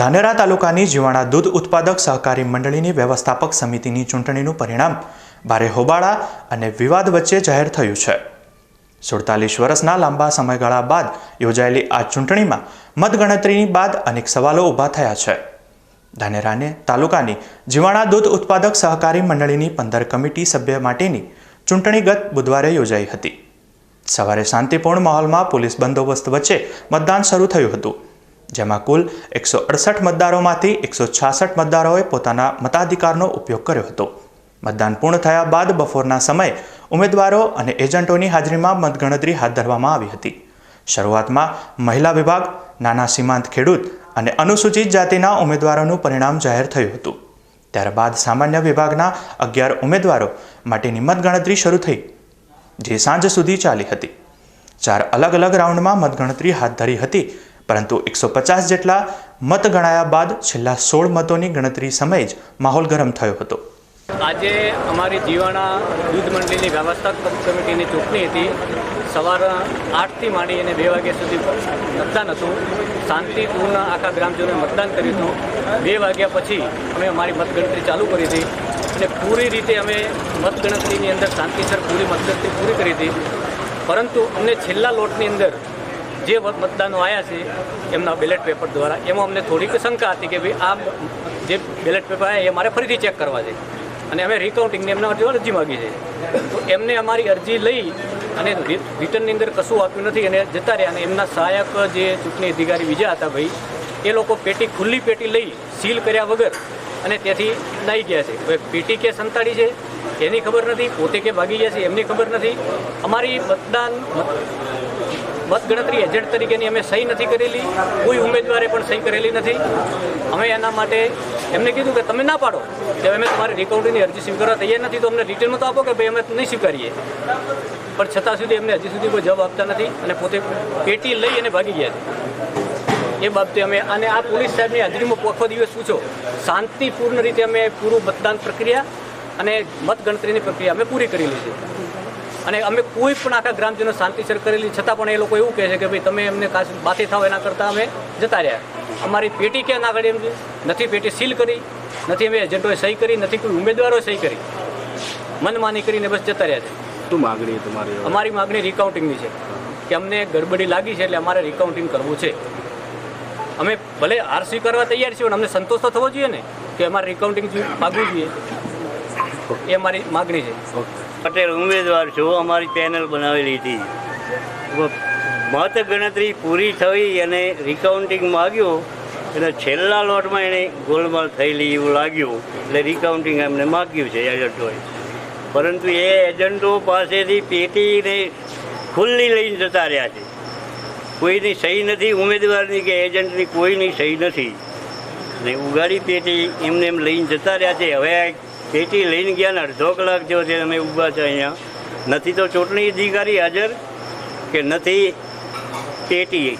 ધાનેરા તાલુકાની જીવાણા દૂધ ઉત્પાદક સહકારી મંડળીની વ્યવસ્થાપક સમિતિની ચૂંટણીનું પરિણામ ભારે હોબાળા અને વિવાદ વચ્ચે જાહેર થયું છે. સુડતાલીસ વર્ષના લાંબા સમયગાળા બાદ યોજાયેલી આ ચૂંટણીમાં મતગણતરીની બાદ અનેક સવાલો ઊભા થયા છે. ધાનેરાને તાલુકાની જીવાણા દૂધ ઉત્પાદક સહકારી મંડળીની પંદર કમિટી સભ્ય માટેની ચૂંટણી ગત બુધવારે યોજાઈ હતી. સવારે શાંતિપૂર્ણ માહોલમાં પોલીસ બંદોબસ્ત વચ્ચે મતદાન શરૂ થયું હતું. જેમાં કુલ એકસો અડસઠ મતદારોમાંથી એકસો છાસઠ મતદારોએ પોતાના મતાધિકારનો ઉપયોગ કર્યો હતો. મતદાન પૂર્ણ થયા બાદ બપોરના સમયે ઉમેદવારો અને એજન્ટોની હાજરીમાં મતગણતરી હાથ ધરવામાં આવી હતી. શરૂઆતમાં મહિલા વિભાગ, નાના સીમાંત ખેડૂત અને અનુસૂચિત જાતિના ઉમેદવારોનું પરિણામ જાહેર થયું હતું. ત્યારબાદ સામાન્ય વિભાગના અગિયાર ઉમેદવારો માટેની મતગણતરી શરૂ થઈ, જે સાંજ સુધી ચાલી હતી. ચાર અલગ અલગ રાઉન્ડમાં મતગણતરી હાથ ધરી હતી. પરંતુ એકસો પચાસ જેટલા મત ગણાયા બાદ છેલ્લા સોળ મતોની ગણતરી સમયે જ માહોલ ગરમ થયો હતો. આજે અમારી જીવાણા દૂધ મંડળીની વ્યવસ્થા કમિટીની ચૂંટણી હતી. સવાર આઠથી માંડી અને બે વાગ્યા સુધી મતદાન હતું. શાંતિપૂર્ણ આખા ગ્રામજનોએ મતદાન કર્યું હતું. બે વાગ્યા પછી અમે અમારી મતગણતરી ચાલુ કરી હતી અને પૂરી રીતે અમે મતગણતરીની અંદર શાંતિસર પૂરી મતગણતરી પૂરી કરી હતી. પરંતુ અમને છેલ્લા લોટની અંદર જે મતદાનો આવ્યા છે, એમના બેલેટ પેપર દ્વારા, એમાં અમને થોડીક શંકા હતી કે ભાઈ આ જે બેલેટ પેપર આવ્યા એ મારે ફરીથી ચેક કરવા છે. અને અમે રિકાઉન્ટિંગની એમના અરજી માગી છે. તો એમને અમારી અરજી લઈ અને રિટર્નની અંદર કશું આપ્યું નથી અને જતા રહ્યા અને એમના સહાયક જે ચૂંટણી અધિકારી બીજા હતા ભાઈ, એ લોકો પેટી ખુલ્લી પેટી લઈ સીલ કર્યા વગર અને ત્યાંથી નાઈ ગયા છે. હવે પેટી કે સંતાડી છે, એની ખબર નથી, પોતે કે ભાગી ગયા છે, એમની ખબર નથી. અમારી મતદાન મતગણતરી એજન્ટ તરીકેની અમે સહી નથી કરેલી, કોઈ ઉમેદવારે પણ સહી કરેલી નથી. અમે એના માટે એમને કીધું કે તમે ના પાડો, કે અમે તમારી રિકવરીની અરજી સ્વીકારવા તૈયાર નથી, તો અમને રિટર્નમાં તો આપો કે ભાઈ અમે નહીં સ્વીકારીએ. પણ છતાં સુધી એમને હજી સુધી કોઈ જવાબ આપતા નથી અને પોતે પેટી લઈ અને ભાગી ગયા એ બાબતે અમે અને આ પોલીસ સાહેબની હાજરીમાં આખો દિવસ પૂછો શાંતિપૂર્ણ રીતે અમે પૂરું મતદાન પ્રક્રિયા અને મતગણતરીની પ્રક્રિયા અમે પૂરી કરેલી છે. અને અમે કોઈ પણ આખા ગ્રામજનો શાંતિસર કરેલી છતાં પણ એ લોકો એવું કહે છે કે ભાઈ તમે એમને ખાસ બાતે થાવ એના કરતાં અમે જતા રહ્યા. અમારી પેટી ક્યાં ના કાઢી એમ છે? નથી પેટી સીલ કરી નથી અમે એજન્ટોએ સહી કરી નથી કોઈ ઉમેદવારોએ સહી કરી. મનમાની કરીને બસ જતા રહ્યા છે. શું માગણી તમારી અમારી માગણી રિકાઉન્ટિંગની છે. કે અમને ગડબડી લાગી છે એટલે અમારે રિકાઉન્ટિંગ કરવું છે. અમે ભલે હાર સ્વીકારવા તૈયાર છીએ પણ અમને સંતોષ તો થવો જોઈએ ને કે અમારે રિકાઉન્ટિંગ માગવું જોઈએ. એ અમારી માગણી છે. પટેલ, ઉમેદવાર છું. અમારી પેનલ બનાવેલી હતી. મત ગણતરી પૂરી થઈ અને રિકાઉન્ટિંગ માગ્યું. એટલે છેલ્લા લોટમાં એણે ગોલમાલ થયેલી એવું લાગ્યું. એટલે રિકાઉન્ટિંગ એમને માગ્યું છે એજન્ટોએ પરંતુ એ એજન્ટો પાસેથી પેટીને ખુલ્લી લઈને જતા રહ્યા છે. કોઈની સહી નથી, ઉમેદવારની કે એજન્ટની કોઈની સહી નથી. ને ઉગાડી પેટી એમને એમ લઈને જતા રહ્યા છે. હવે પેટી લઈને ગયા ને અડધો કલાક જેવો છે અમે ઊભા છે અહીંયા. નથી તો ચૂંટણી અધિકારી હાજર કે નથી પેટી.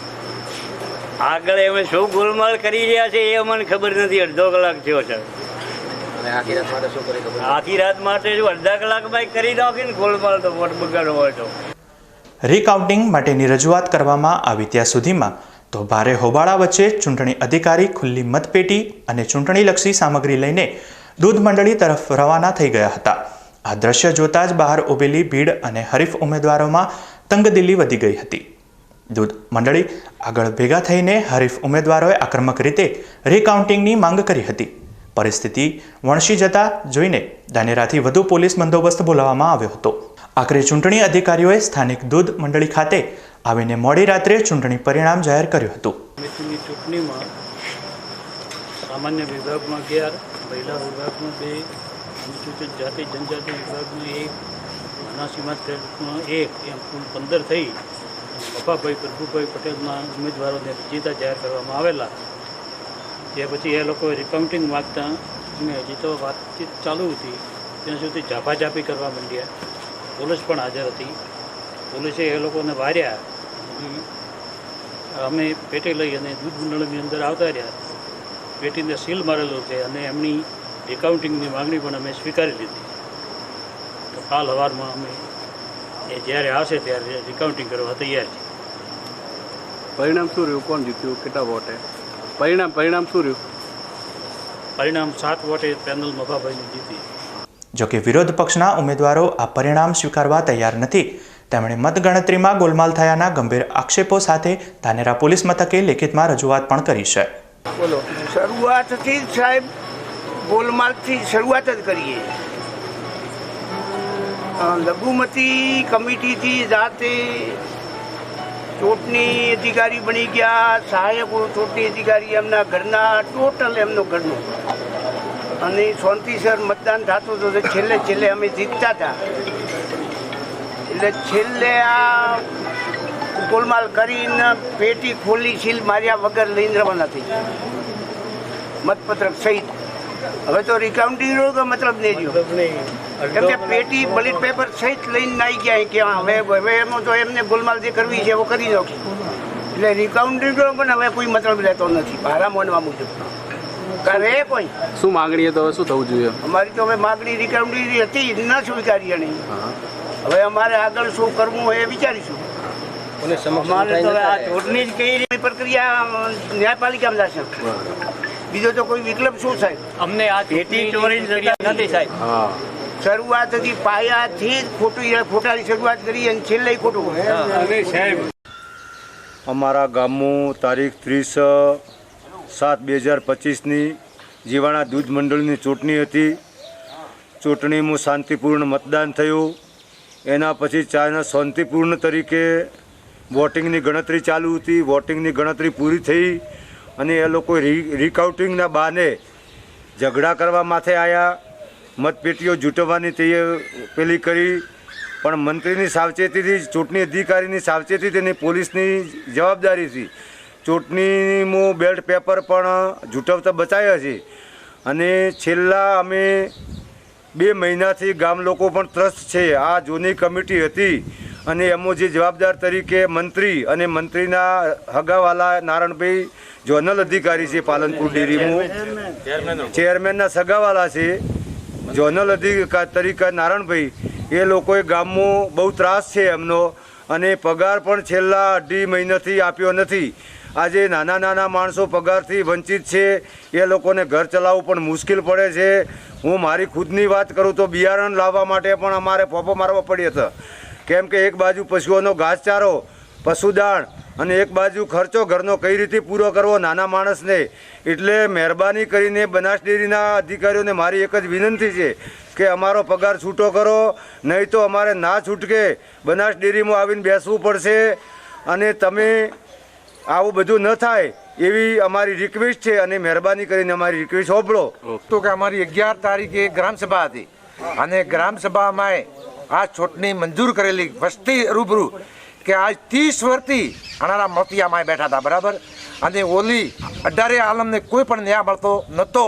આગળ અમે શું ગોલમાલ કરી રહ્યા છે એ અમને ખબર નથી અડધો કલાક થયો છે. આખી રાત માટે આખી રાત જો અડધા કલાકમાં કરી નાખી ને ગોલમાલ તો વોટ બગાડો હોય તો. રીકાઉન્ટિંગ માટેની રજૂઆત કરવામાં આવી ત્યાં સુધીમાં તો ભારે હોબાળા વચ્ચે ચૂંટણી અધિકારી ખુલ્લી મતપેટી અને ચૂંટણીલક્ષી સામગ્રી લઈને દૂધ મંડળી તરફ રવાના થઈ ગયા હતા. આ દ્રશ્ય જોતા જ બહાર ઊભેલી ભીડ અને હરીફ ઉમેદવારોમાં તંગદિલી વધી ગઈ હતી. દૂધ મંડળી આગળ ભેગા થઈને હરીફ ઉમેદવારોએ આક્રમક રીતે રીકાઉન્ટિંગની માંગ કરી હતી. પરિસ્થિતિ વણસી જતા જોઈને ધાનેરાથી વધુ પોલીસ બંદોબસ્ત બોલાવવામાં આવ્યો હતો. આખરે ચૂંટણી અધિકારીઓએ સ્થાનિક દૂધ મંડળી ખાતે આવીને મોડી રાત્રે ચૂંટણી પરિણામ જાહેર કર્યું હતું. ચૂંટણીમાં સામાન્ય વિભાગમાં અગિયાર મહિલા વિભાગમાં બે, અનુસૂચિત જાતિ જનજાતિ વિભાગમાં એક અનાસીમાં એક, એમ કુલ પંદર થઈ. બપાભાઈ પ્રભુભાઈ પટેલના ઉમેદવારોને વિજેતા જાહેર કરવામાં આવેલા. તે પછી એ લોકોએ રિકાઉન્ટિંગ માગતા અમે હજી તો વાતચીત ચાલુ હતી. ત્યાં સુધી ઝાપાઝાપી કરવા માંડ્યા. પોલીસ પણ હાજર હતી. પોલીસે એ લોકોને વાર્યા. અમે પેટે લઈ અને દૂધ મંડળની અંદર આવતા રહ્યા. પેટીને સીલ મારેલું છે અને એમની એકાઉન્ટિંગની માગણી પણ અમે સ્વીકારી લીધી. તો કાલ હવારમાં અમે એ જ્યારે આવશે ત્યારે રિકાઉન્ટિંગ કરવા તૈયાર છીએ. પરિણામ શું રહ્યું? કોણ જીત્યું? કેટલા વોટે? પરિણામ પરિણામ શું રહ્યું? પરિણામ સાત વોટે પેનલ મફાભાઈની જીતી. જોકે વિરોધ પક્ષના ઉમેદવારો આ પરિણામ સ્વીકારવા તૈયાર નથી. તેમણે મતગણતરીમાં ગોલમાલ થયાના ગંભીર આક્ષેપો સાથે ધાનેરા પોલીસ મથકે લેખિતમાં રજૂઆત પણ કરી છે. શરૂઆતથી જ સાહેબ ગોલમાલથી શરૂઆત જ કરીએ. લઘુમતી કમિટીથી જાતે ચૂંટણી અધિકારી બની ગયા. સહાયકો ચૂંટણી અધિકારી એમના ઘરના, ટોટલ એમનો ઘરનું. અને શાંતિસર મતદાન થતું હતું છેલ્લે છેલ્લે અમે જીતતા હતા. એટલે છેલ્લે આ ગોલમાલ કરીને પેટી ખોલી સીલ માર્યા વગર લઈને રવાના થઈ મતપત્રક સહિત. હવે તો રિકાઉન્ટિંગ નો કે મતલબ નહીં રહ્યો? કેમ કે પેટી બલિટ પેપર સહિત લઈને નાઈ ગયા કે હવે હવે એમાં તો એમને ગોલમાલ જે કરવી છે એવો કરી દો એટલે રિકાઉન્ટિંગ નો પણ હવે કોઈ મતલબ રહેતો નથી મારા માનવા મુજબ. કરે કોઈ? શું માગણી તો હવે શું થવું જોઈએ? અમારી તો હવે માગણી રિકાઉન્ટિંગ હતી ન સ્વીકારીએ નહીં. હવે અમારે આગળ શું કરવું એ વિચારીશું. અમારે તો આ ચૂંટણી જ કઈ એ પ્રક્રિયા ન્યાયપાલિકામાં જશે. બીજો તો કોઈ વિકલ્પ શું સાહેબ? અમને આ ખેતી ચોરી નથી સાહેબ. હા. શરૂઆત હતી પાયાથી જ ખોટું ખોટાની શરૂઆત કરી અને છેલ્લે ખોટું સાહેબ. અમારા ગામમાં તારીખ ત્રીસ સાત બે હજાર પચીસની જીવાણા દૂધ મંડળની ચૂંટણી હતી. ચૂંટણીમાં શાંતિપૂર્ણ મતદાન થયું. એના પછી ચાના શાંતિપૂર્ણ તરીકે વોટિંગની ગણતરી ચાલુ હતી, વોટિંગની ગણતરી પૂરી થઈ અને એ લોકો રિકાઉન્ટિંગના બહાને ઝઘડા કરવા માથે આવ્યા મતપેટીઓ જૂટવવાની તે પેલી કરી, પણ મંત્રીની સાવચેતીથી ચૂંટણી અધિકારીની સાવચેતી તેની પોલીસની જવાબદારીથી ચૂંટણીનું બેલ્ટ પેપર પણ જૂટવતા બચાવ્યા છે. અને છેલ્લા અમે બે મહિનાથી ગામ લોકો પણ ત્રસ્ત છે. આ જૂની કમિટી હતી. અને એમો જે જવાબદાર તરીકે મંત્રી અને મંત્રીના હગાવાલા નારણભાઈ ઝોનલ અધિકારી છે, પાલનપુર ડેરીમાં ચેરમેનના સગાવાલા છે, ઝોનલ અધિકારી તરીકે નારણભાઈ. એ લોકોએ ગામમાં બહુ ત્રાસ છે એમનો અને પગાર પણ છેલ્લા અઢી મહિનાથી આપ્યો નથી. આજે નાના નાના માણસો પગારથી વંચિત છે, એ લોકોને ઘર ચલાવવું પણ મુશ્કેલ પડે છે. હું મારી ખુદની વાત કરું તો બિયારણ લાવવા માટે પણ અમારે ફોફો મારવા પડ્યો હતો. કેમ કે એક બાજુ પશુઓનો ઘાસચારો, પશુદાણ અને એક બાજુ ખર્ચો ઘરનો કઈ રીતે પૂરો કરવો નાના માણસને? એટલે મહેરબાની કરીને બનાસ ડેરીના અધિકારીઓને મારી એક જ વિનંતી છે કે અમારો પગાર છૂટો કરો, નહીં તો અમારે ના છૂટકે બનાસ ડેરીમાં આવીને બેસવું પડશે અને તમે આવું બધું ન થાય એવી અમારી રિક્વેસ્ટ છે અને મહેરબાની કરીને અમારી રિક્વેસ્ટ હોપડો તો કે અમારી અગિયાર તારીખે ગ્રામસભા હતી અને ગ્રામસભામાં આ છોટની મંજૂર કરેલી વસ્તી રૂબરૂ કે આજ ત્રીસ વર્ષથી અનારા મોતિયામાં બેઠા હતા, બરાબર? અને ઓલી અઢારે આલમને કોઈ પણ ન્યાય મળતો નહોતો,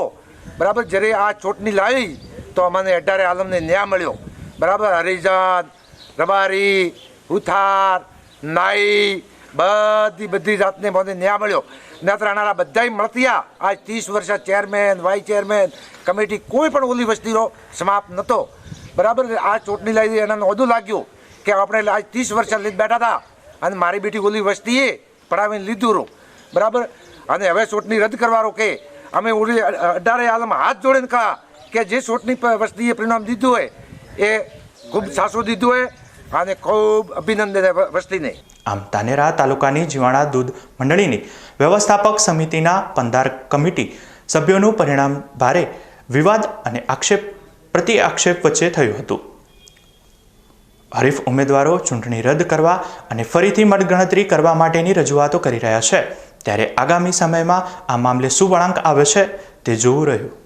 બરાબર? જ્યારે આ ચૂંટણી લાવી તો અમને અઢારે આલમને ન્યાય મળ્યો, બરાબર? હરિજન, રબારી હુથાર નાઈ, બધી બધી જાતને મને ન્યાય મળ્યો. નત્ર આનારા બધા મળતિયા. આજ ત્રીસ વર્ષ ચેરમેન, વાઇસ ચેરમેન, કમિટી કોઈ પણ ઓલી વસ્તીનો સમાપ્ત નહોતો. બરાબર આ ચૂંટણી લાવી એને નોંધું લાગ્યું કે આપણે આજ ત્રીસ વર્ષ લીધ બેઠા હતા અને મારી બેટી ઓલી વસ્તીએ પડાવીને લીધું રહું બરાબર? અને હવે ચૂંટણી રદ કરવાનો કે અમે ઓલી અઢારે આલમ હાથ જોડીને કહા કે જે ચૂંટણી વસ્તીએ પરિણામ દીધું હોય એ ખૂબ સાસુ દીધું હોય અને ખૂબ અભિનંદન વસ્તીને. આમ તાનેરા તાલુકાની જીવાણા દૂધ મંડળીની વ્યવસ્થાપક સમિતિના પંધાર કમિટી સભ્યોનું પરિણામ ભારે વિવાદ અને આક્ષેપ પ્રતિ આક્ષેપ વચ્ચે થયું હતું. હરીફ ઉમેદવારો ચૂંટણી રદ કરવા અને ફરીથી મતગણતરી કરવા માટેની રજૂઆતો કરી રહ્યા છે. ત્યારે આગામી સમયમાં આ મામલે શું વળાંક આવે છે તે જોવું રહ્યું.